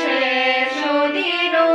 শেষ দিনও